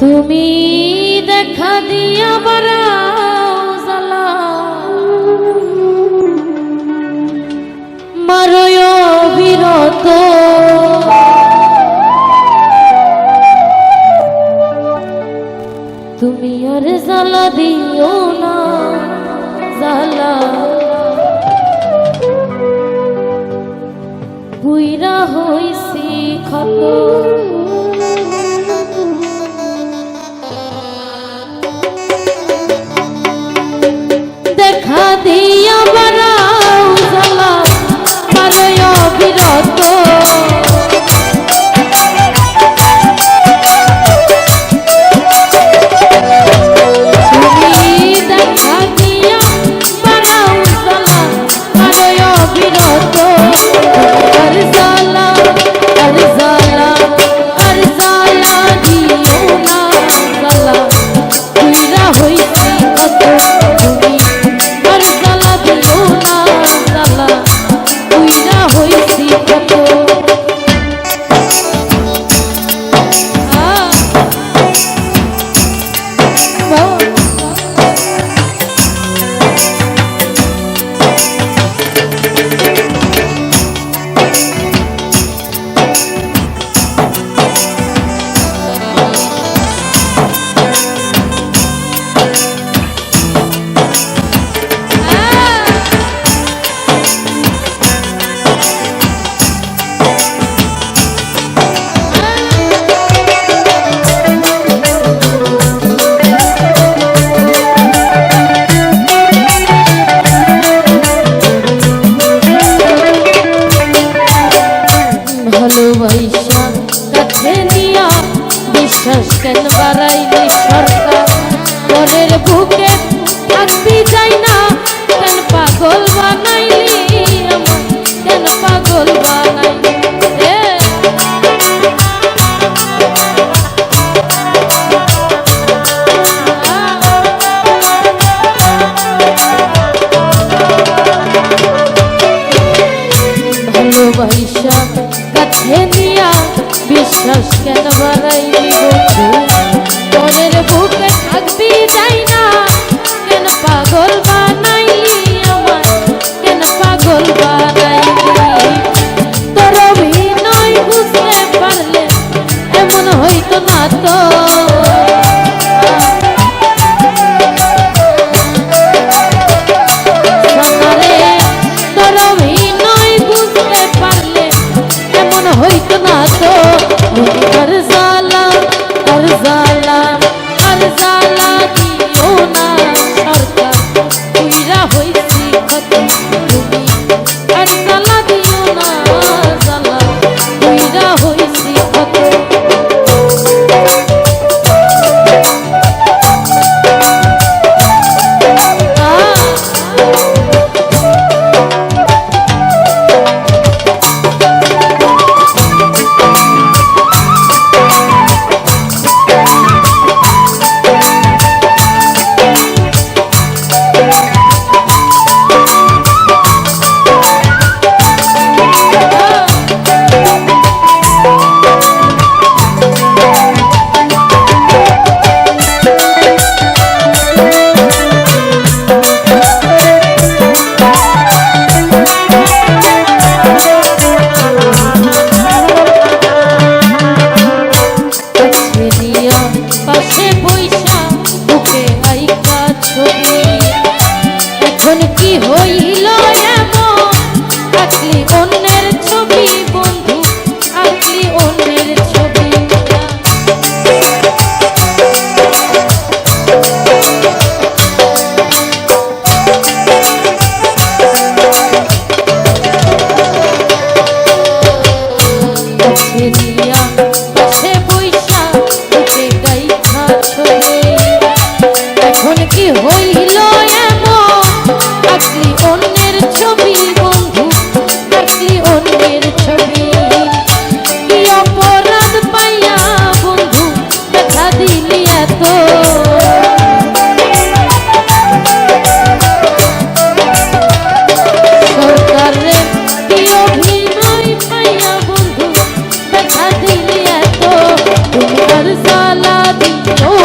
তুমি দেখা দিয়া বারাও জালা মারয় বিরত তুমি আর জালা দিও না জালা কেন বাড়াইলি সরকার సరసాలాది ఓ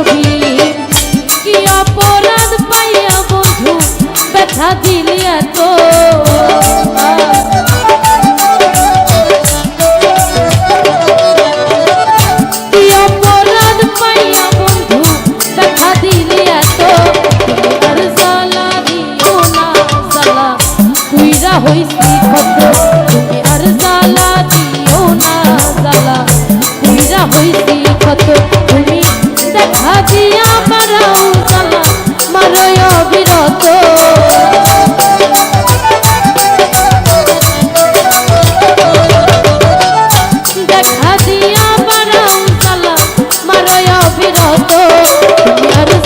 ছবি কি অপরাধ পাইয়া বন্ধু ব্যথা দিলিয়া এত? দেখা